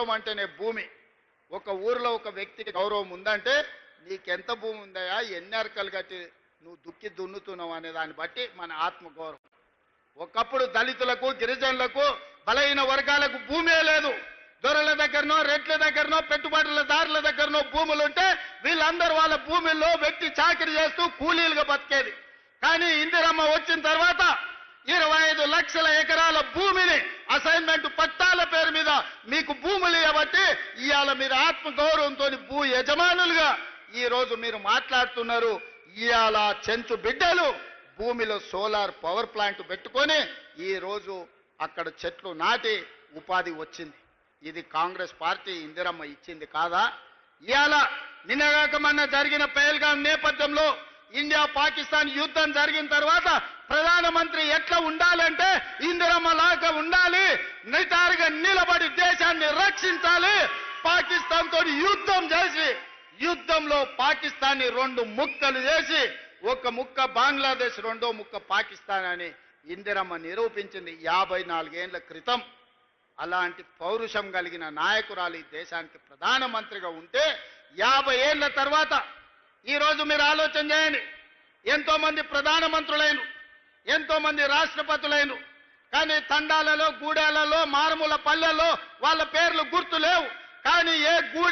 గౌరవం అంటేనే భూమి. ఒక ఊరిలో ఒక వ్యక్తికి గౌరవం ఉందంటే నీకెంత భూమి ఉందయా ఎన్ని అరకలు కట్టి నువ్వు దుక్కి దున్నుతున్నావు అనే దాన్ని బట్టి మన ఆత్మ గౌరవం. ఒకప్పుడు దళితులకు గిరిజనులకు బలహీన వర్గాలకు భూమే లేదు. దొరల దగ్గరనో రెట్ల దగ్గరనో పెట్టుబడుల దారుల దగ్గరనో భూములు ఉంటే వీళ్ళందరూ వాళ్ళ భూముల్లో వ్యక్తి చాకరీ చేస్తూ కూలీలుగా బతికేది. కానీ ఇందిరమ్మ వచ్చిన తర్వాత ఇరవై ఐదు లక్షల ఎకరాల భూమిని అసైన్మెంట్ పట్టాల పేరు మీద మీకు భూమి ఇవాళ మీరు ఆత్మగౌరవంతో భూ యజమానులుగా ఈ రోజు మీరు మాట్లాడుతున్నారు. ఇవాళ చెంచు బిడ్డలు భూమిలో సోలార్ పవర్ ప్లాంట్ పెట్టుకొని ఈ రోజు అక్కడ చెట్లు నాటి ఉపాధి వచ్చింది. ఇది కాంగ్రెస్ పార్టీ ఇందిరమ్మ ఇచ్చింది కాదా? ఇవాళ నిన్నగాక మొన్న జరిగిన పేల్గాం నేపథ్యంలో ఇండియా పాకిస్తాన్ యుద్ధం జరిగిన తర్వాత ప్రధానమంత్రి ఎట్లా ఉండాలంటే ఇందిరమ్మ లాగా ఉండాలి నిటారుగా నిలబడి దేశాన్ని రక్షించాలి పాకిస్తాన్ తోటి యుద్ధం చేసి యుద్ధంలో పాకిస్తాన్ రెండు ముక్కలు చేసి ఒక ముక్క బంగ్లాదేశ్ రెండో ముక్క పాకిస్తాన్ అని ఇందిరమ్మ నిరూపించింది యాభై నాలుగేళ్ళ క్రితం. అలాంటి పౌరుషం కలిగిన నాయకురాలు ఈ దేశానికి ప్రధానమంత్రిగా ఉంటే యాభై ఏళ్ళ తర్వాత ఈ రోజు మీరు ఆలోచన చేయండి. ఎంతోమంది ప్రధానమంత్రులైన ఎంతో మంది రాష్ట్రపతులైన కానీ తండాలలో గూడాలలో మారుమూల పల్లెల్లో వాళ్ళ పేర్లు గుర్తు లేవు. కానీ ఏ గూడె